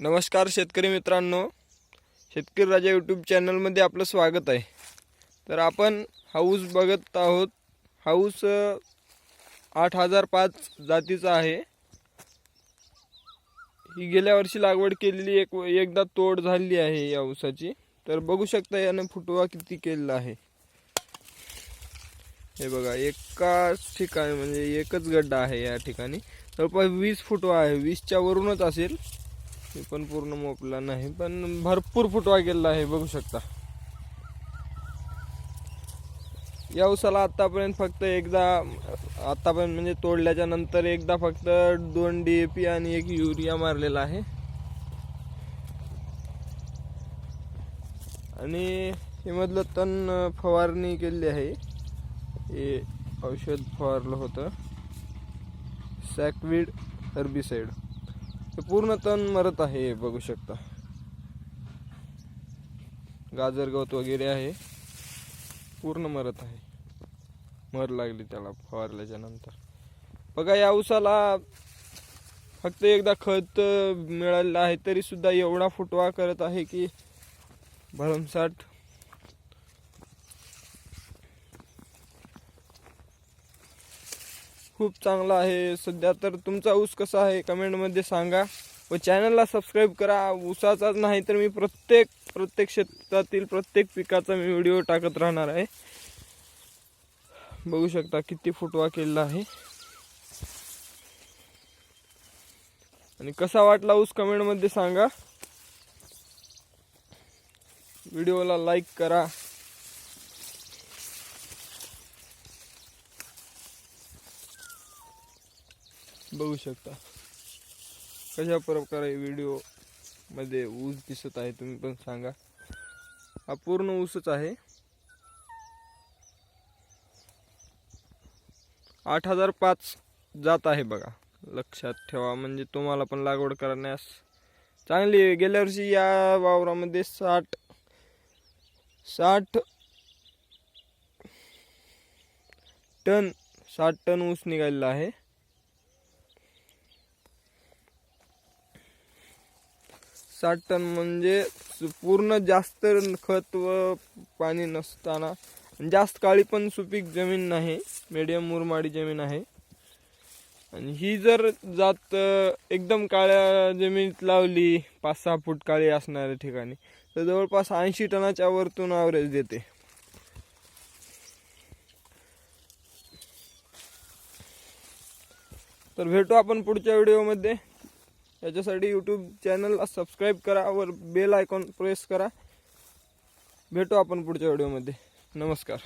नमस्कार शेतकरी मित्रांनो. शेतकरी राजा यूट्यूब चॅनलमध्ये आपलं स्वागत आहे. तर आपण हाऊस बघत आहोत. हाऊस आठ हजार पाच जातीचा आहे. ही गेल्या वर्षी लागवड केलेली एक एकदा तोड झालेली आहे या ऊसाची. तर बघू शकता यानं फुटवा किती केलेला आहे. हे बघा एकाच ठिकाणी म्हणजे एकच गड्डा आहे या ठिकाणी. जवळपास वीस फुटवा आहे. वीसच्या वरूनच असेल. ते पण पूर्ण मोकला नाही पण भरपूर फुटवा गेलेला आहे बघू शकता. या उसाला आतापर्यंत फक्त एकदा आतापर्यंत म्हणजे तोडल्याच्या नंतर एकदा फक्त दोन डी ए पी आणि एक युरिया मारलेला आहे. आणि हे मधलं तण फवारणी केलेली आहे. हे औषध फवारलं होतं. सॅकविड हर्बिसाइड. पूर्ण तण मरत आहे हे बघू शकता. गाजर गवत वगैरे आहे. पूर्ण मरत आहे. मर लागली त्याला फवारल्याच्या नंतर. बघा या ऊसाला फक्त एकदा खत मिळालेलं आहे तरी सुद्धा एवढा फुटवा करत आहे की भरमसाठ खूप चांगला आहे. सध्या तर तुमचा ऊस कसा आहे कमेंटमध्ये सांगा. व चॅनलला सबस्क्राईब करा. ऊसाचाच नाही तर मी प्रत्येक प्रत्येक शेतातील प्रत्येक पिकाचा मी व्हिडिओ टाकत राहणार आहे. बघू शकता किती फुटवा केलेला आहे. आणि कसा वाटला ऊस कमेंटमध्ये सांगा. व्हिडिओला लाईक करा. बघू शकता. कशा प्रकारे व्हिडिओमध्ये ऊस दिसत आहे तुम्ही पण सांगा. हा पूर्ण ऊसच आहे. आठ हजार पाच जात आहे बघा. लक्षात ठेवा. म्हणजे तुम्हाला पण लागवड करण्यास चांगली गेल्या वर्षी या वावरामध्ये साठ साठ टन साठ टन ऊस निघालेला आहे. साठ टन म्हणजे पूर्ण जास्त खत व पाणी नसताना. जास्त काळी पण सुपीक जमीन नाही. मीडियम मुरमाडी जमीन आहे. आणि ही जर जात एकदम काळ्या जमिनीत लावली पाच सहा फूट काळी असणाऱ्या ठिकाणी तर जवळपास ऐंशी टनाच्या वरतून ॲव्हरेज देते. तर भेटू आपण पुढच्या व्हिडिओमध्ये याच्यासाठी यूट्यूब चॅनलला सबस्क्राईब करा वर बेल आयकॉन प्रेस करा. भेटू आपण पुढच्या व्हिडिओमध्ये नमस्कार.